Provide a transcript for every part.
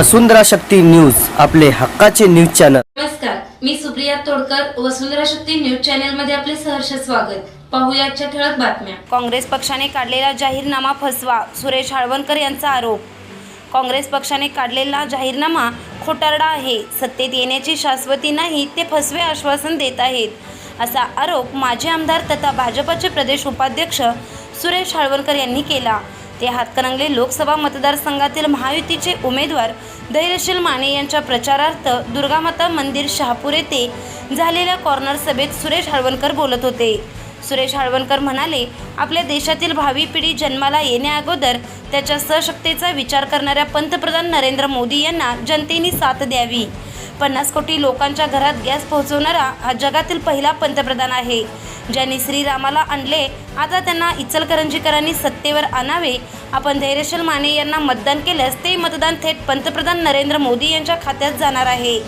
वसुंधरा Shakti news आपले हक्काचे news channel. नमस्कार मी सुप्रिया तोडकर वसुंधरा शक्ती न्यूज चॅनलमध्ये आपले सहर्ष स्वागत. पाहूया आजच्या ठळक बातम्या. काँग्रेस पक्षाने काढलेला जाहीरनामा फसवा सुरेश हाळवणकर यांचा आरोप. काँग्रेस पक्षाने काढलेला जाहीरनामा खोटारडा आहे सत्तेत येण्याची शाश्वती नाही ते फसवे आश्वासन देत आहेत असा आरोप माजी आमदार तथा भाजपचे प्रदेश उपाध्यक्ष सुरेश हाळवणकर यांनी केला. ते हातकणंगले लोकसभा मतदारसंघातील महायुतीचे उमेदवार धैर्यशील माने यांच्या प्रचारार्थ दुर्गामाता मंदिर शहापूर येथे झालेल्या कॉर्नर सभेत सुरेश हळवणकर बोलत होते. सुरेश हळवणकर म्हणाले आपल्या देशातील भावी पिढी जन्माला येण्याअगोदर त्याच्या सशक्तेचा विचार करणाऱ्या पंतप्रधान नरेंद्र मोदी यांना जनतेने साथ द्यावी. पन्नास कोटी लोकांच्या घरात गॅस पोहोचवणारा हा जगातील पहिला पंतप्रधान आहे. ज्यांनी श्रीरामाला आणले आता त्यांना इचलकरंजीकरांनी सत्तेवर आणावे. आपण धैर्यशील माने यांना मतदान केल्यास ते मतदान थेट पंतप्रधान नरेंद्र मोदी यांच्या खात्यात जाणार आहे.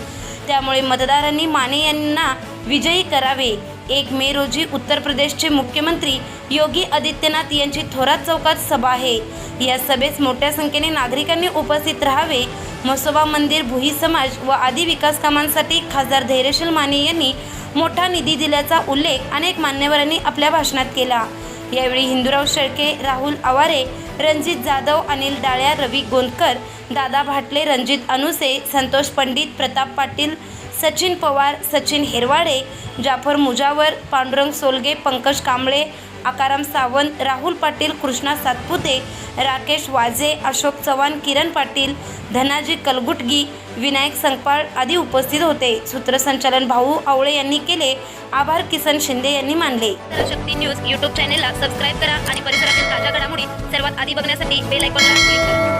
त्यामुळे मतदारांनी माने यांना विजयी करावे. एक मे रोजी उत्तर प्रदेशचे मुख्यमंत्री योगी आदित्यनाथ यांची थोरात चौकात सभा आहे. या सभेस मोठ्या संख्येने नागरिकांनी उपस्थित राहावे. मसोबा मंदिर भुई समाज व आदी विकास कामांसाठी खासदार धैर्यशील माने यांनी मोठा निधी दिल्याचा उल्लेख अनेक मान्यवरांनी आपल्या भाषणात केला. यावेळी हिंदूराव शेळके राहुल आवारे रणजित जाधव अनिल डाळ्या रवी गोंदकर दादा भाटले रणजित अनुसे संतोष पंडित प्रताप पाटील सचिन पवार सचिन हेरवाडे जाफर मुजावर पांडुरंग सोलगे पंकज कांबळे आकाराम सावंत राहुल पाटील कृष्णा सातपुते राकेश वाजे अशोक चव्हाण किरण पाटील धनाजी कलगुटगी विनायक संकपाळ आदी उपस्थित होते. सूत्रसंचालन भाऊ आवळे यांनी केले. आभार किसन शिंदे यांनी मानले. शक्ती न्यूज यूट्यूब चॅनेलला सबस्क्राईब करा आणि परिसरातील ताज्या घडामोडी सर्वात आधी बघण्यासाठी बेल आयकॉनला क्लिक करा.